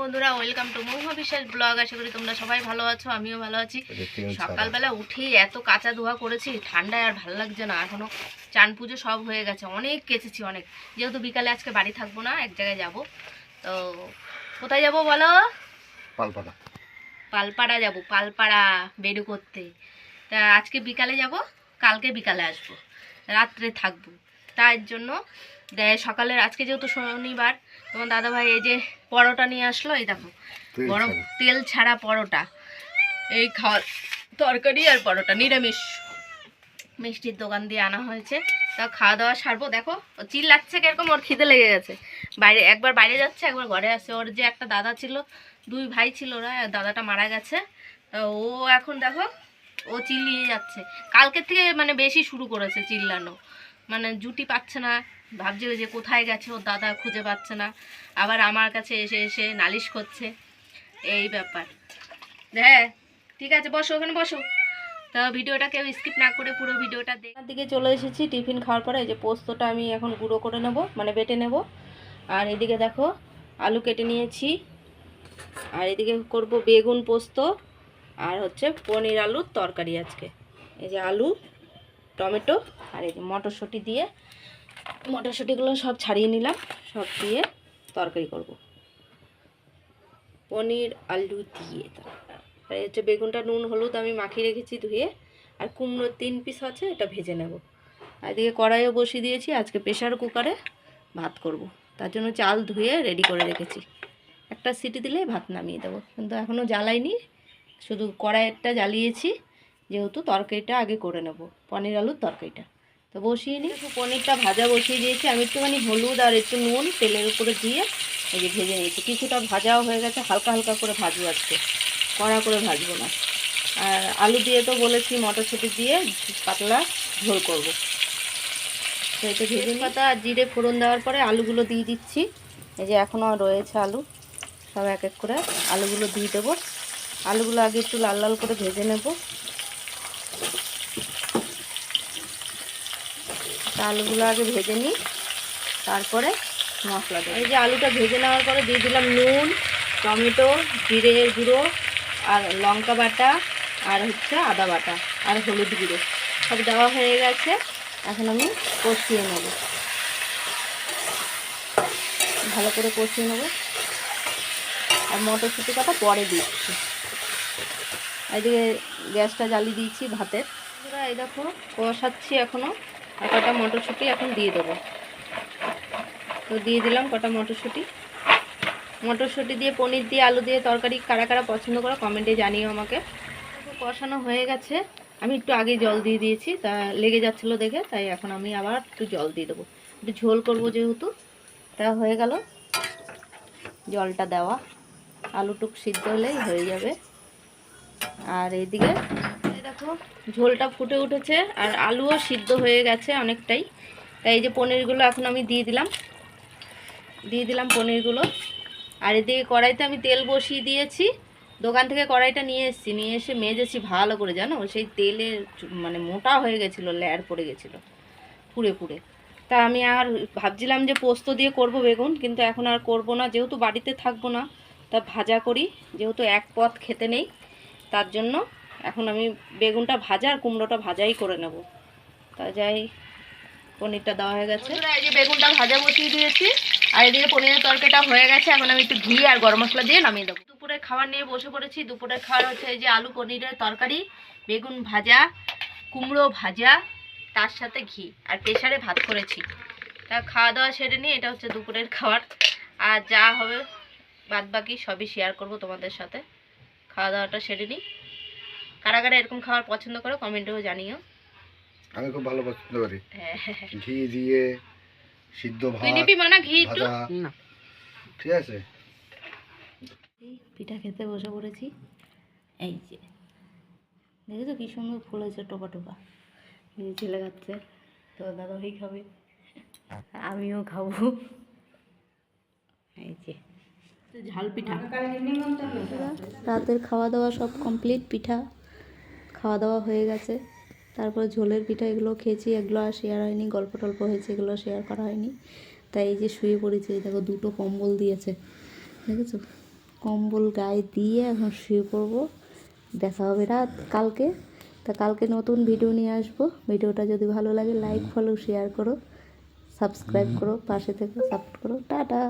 বন্ধুরা welcome two মহুয়া বিশ্বাস blog আশা করি তোমরা সবাই ভালো আছো আমিও ভালো আছি। সকালবেলা উঠেই এত কাঁচা ধোয়া করেছি ঠান্ডায় আর ভালো লাগছে না। এখনও চান পুজো সব হয়ে গেছে। অনেক কেচেছি অনেক। যেহেতু বিকালে আজকে বাড়ি থাকব না এক জায়গায় যাব। তো কোথায় যাব বলো? পালপাড়া। পালপাড়া যাব পালপাড়া বেরু করতে তা আজকে বিকালে যাব কালকে বিকালে আসব। রাত্রে থাকব। তার জন্য দে- সকালের আজকে যেহেতু শনিবার তোমার দাদাভাই এই যে পরোটা নিয়ে আসলো এই দেখো গরম তেল ছাড়া পরোটা। এই খাওয়া তরকারি আর পরোটা নিরামিষ। মিষ্টির দোকান দিয়ে আনা হয়েছে। তা খাওয়া দাওয়া সারবো। দেখো ও চিল্লাচ্ছে কীরকম ওর খিদে লেগে গেছে। বাইরে একবার বাইরে যাচ্ছে একবার ঘরে আসছে ওর যে একটা দাদা ছিল দুই ভাই ছিল ওরা দাদাটা মারা গেছে। তা ও এখন দেখো ও চিল্লিয়ে যাচ্ছে। কালকের থেকে মানে বেশি শুরু করেছে চিল্লানো। মানে জুটি পাচ্ছে না ভাবছে যে কোথায় গেছে ওর দাদা খুঁজে পাচ্ছে না। আবার আমার কাছে এসে এসে নালিশ করছে। এই ব্যাপার। হ্যাঁ ঠিক আছে, বসো, ওখানে বসো। তা ভিডিওটা কেউ স্কিপ না করে পুরো ভিডিওটা দেখার দিকে চলে এসেছি টিফিন খাওয়ার পরে, এই যে পোস্তটা আমি এখন গুঁড়ো করে নেব মানে বেটে নেব। আর এদিকে দেখো, আলু কেটে নিয়েছি। আর এদিকে করব বেগুন পোস্ত। আর হচ্ছে পনির আলুর তরকারি আজকে। এই যে আলু টমেটো আর এই যে মটরশুঁটি দিয়ে মটরশুঁটিগুলো সব ছাড়িয়ে নিলাম, সব দিয়ে তরকারি করব। পনির, আলু দিয়ে আর হচ্ছে বেগুনটা, নুন, হলুদ আমি মাখিয়ে রেখেছি ধুয়ে, আর কুমড়োর তিন পিস আছে, এটা ভেজে নেব। আর এদিকে কড়াইও বসিয়ে দিয়েছি, আজকে প্রেশার কুকারে ভাত করব। তার জন্য চাল ধুয়ে রেডি করে রেখেছি। একটা সিটি দিলেই ভাত নামিয়ে দেবো। কিন্তু এখনও জ্বালাইনি, শুধু কড়াইয়েরটা জ্বালিয়েছি। যেহেতু তরকারিটা আগে করে নেব, পনির আলুর তরকারিটা। তো বসিয়ে নিই। পনিরটা ভাজা বসিয়ে দিয়েছি। আমি একটুখানি হলুদ আর একটু নুন তেলের উপরে দিয়ে এই যে ভেজে নিয়েছি। কিছুটা ভাজাও হয়ে গেছে, হালকা হালকা করে ভাজবো আজকে। কড়া করে ভাজবো না। আর আলু দিয়ে তো বলেছি, মটরশুঁটি দিয়ে পাতলা ঝোল করব। তো এটা ভেজে পাতা আর জিরে ফোড়ন দেওয়ার পরে আলুগুলো দিয়ে দিচ্ছি। এই যে এখনও রয়েছে আলু, সব এক এক করে আলুগুলো দিয়ে দেবো। আলুগুলো আগে একটু লাল লাল করে ভেজে নেব। আলুগুলো আগে ভেজে নিই। তারপরে মশলা দেবো। এই যে আলুটা ভেজে নেওয়ার পরে দিয়ে দিলাম নুন, টমেটো, জিরে গুঁড়ো আর লঙ্কা বাটা আর হচ্ছে আদা বাটা আর হলুদ গুঁড়ো। সব দেওয়া হয়ে গেছে। এখন আমি কষিয়ে নেব। ভালো করে কষিয়ে নেব। আর মটরশুঁটি কটা পরে দিচ্ছি। এদিকে গ্যাসটা জ্বালিয়ে দিয়েছি ভাতের। এই দেখো কষাচ্ছি এখনও আর কটা মটরশুঁটি এখন দিয়ে দেবো। তো দিয়ে দিলাম কটা মটরশুঁটি। মটরশুঁটি দিয়ে, পনির দিয়ে, আলু দিয়ে তরকারি কারা কারা পছন্দ করো কমেন্টে জানিও আমাকে। কষানো হয়ে গেছে। আমি একটু আগে জল দিয়ে দিয়েছি, তা লেগে যাচ্ছিল দেখে, তাই এখন আমি আবার একটু জল দিয়ে দেবো। একটু ঝোল করব যেহেতু, তা হয়ে গেল। জলটা দেওয়া। আলুটুক সিদ্ধ হলেই হয়ে যাবে। আর এইদিকে এই দেখো, ঝোলটা ফুটে উঠেছে আর আলুও সিদ্ধ হয়ে গেছে অনেকটাই। তাই এই যে পনিরগুলো এখন আমি দিয়ে দিলাম। দিয়ে দিলাম পনিরগুলো। আর এদিকে কড়াইতে আমি তেল বসিয়ে দিয়েছি। দোকান থেকে কড়াইটা নিয়ে এসেছি। নিয়ে এসে মেজেছি ভালো করে, জানো? সেই তেলের চু- মানে মোটা হয়ে গেছিল, ল্যার পড়ে গেছিল, পুড়ে পুড়ে। তা আমি আর ভাবছিলাম যে পোস্ত দিয়ে করব বেগুন, কিন্তু এখন আর করব না। যেহেতু বাড়িতে থাকব না, তা ভাজা করি। যেহেতু এক পথ খেতে নেই, তার জন্য এখন আমি বেগুনটা ভাজা আর কুমড়োটা ভাজাই করে নেব। তা যাই, পনিরটা দেওয়া হয়ে গেছে। এই যে বেগুনটা ভাজা বসিয়ে দিয়েছি, আর এদিকে পনিরের তরকারিটা হয়ে গেছে, এখন আমি একটু ঘি আর গরম মশলা দিয়ে নামিয়ে দেবো। দুপুরে খাবার নিয়ে বসে পড়েছি। দুপুরের খাবার হচ্ছে এই যে আলু পনিরের তরকারি, বেগুন ভাজা, কুমড়ো ভাজা, তার সাথে ঘি, আর প্রেশারে ভাত করেছি। তা খাওয়া দাওয়া সেরে নিয়ে এটা হচ্ছে দুপুরের খাবার। আর যা হবে বাদ বাকি সবই শেয়ার করব তোমাদের সাথে। খাওয়া দাওয়াটা সেরে নিই। কারা কারা এরকম খাবার পছন্দ করো কমেন্টেও জানিও। আমি খুব ভালো পছন্দ করি। হ্যাঁ। ঘি দিয়ে সিদ্ধ ভাত তুই নিবি মানা ঘি একটু? না। ঠিক আছে? এই পিঠা খেতে বসে পড়েছি। এই যে দেখেছ কি সুন্দর ফুলেছে টোপা টোপা? যে ছেলে খাচ্ছে তো দাদা ভাই খাবে আমিও খাব। এই যে। ঝাল পিঠা। রাতের খাওয়া দাওয়া সব কমপ্লিট পিঠা খাওয়া দাওয়া হয়ে গেছে। তারপর ঝোলের পিঠা এগুলো খেয়েছি। এগুলো আর শেয়ার হয়নি। গল্প টল্প হয়েছে এগুলো শেয়ার করা হয়নি। তাই এই যে শুয়ে পড়েছি এই দেখো দুটো কম্বল দিয়েছে। দেখেছ? কম্বল গায়ে দিয়ে এখন শুয়ে পড়ব। দেখা হবে রাত কালকে। তা কালকে নতুন ভিডিও নিয়ে আসব। ভিডিওটা যদি ভালো লাগে লাইক ফলো শেয়ার করো। সাবস্ক্রাইব করো পাশে থেকে সাপোর্ট করো। টাটা!